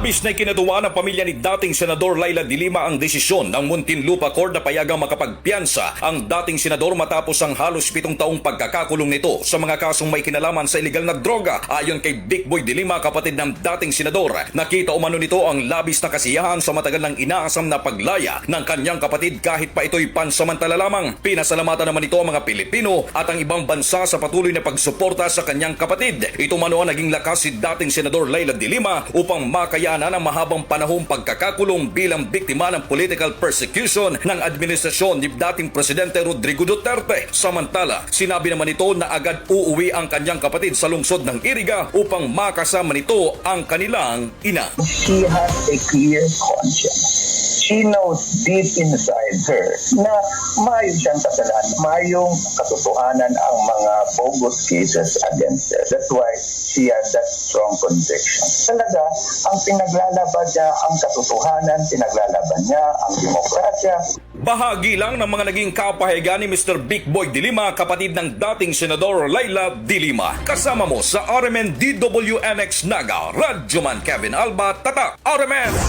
Labis na ikinatuwa ng pamilya ni dating Senador Laila Dilima ang desisyon ng Muntinlupa Court na payagang makapagpiansa ang dating senador matapos ang halos pitong taong pagkakakulong nito sa mga kasong may kinalaman sa illegal na droga. Ayon kay Big Boy Dilima, kapatid ng dating senador, nakita umano nito ang labis na kasiyahan sa matagal ng inaasam na paglaya ng kanyang kapatid kahit pa ito'y pansamantala lamang. Pinasalamatan naman ito ang mga Pilipino at ang ibang bansa sa patuloy na pagsuporta sa kanyang kapatid. Ito mano ang naging lakas si dating senador Laila Dilima upang makayanan ang mahabang panahong pagkakakulong bilang biktima ng political persecution ng administrasyon ni dating Presidente Rodrigo Duterte. Samantala, sinabi naman ito na agad uuwi ang kanyang kapatid sa lungsod ng Iriga upang makasama nito ang kanilang ina. she has a clear conscience. She knows deep inside her na maayong siyang kasalanan, maayong katotohanan ang mga bogus cases against her. That's why she has that strong conviction. Talaga, ang pinaglalaban niya ang katotohanan, pinaglalaban niya ang demokrasya, Bahagi lang ng mga naging kapahiga ni Mr. Big Boy Dilima, kapatid ng dating Senador Laila Dilima. Kasama mo sa RMN DWNX Naga, Radyoman Kevin Alba, Tata, RMN!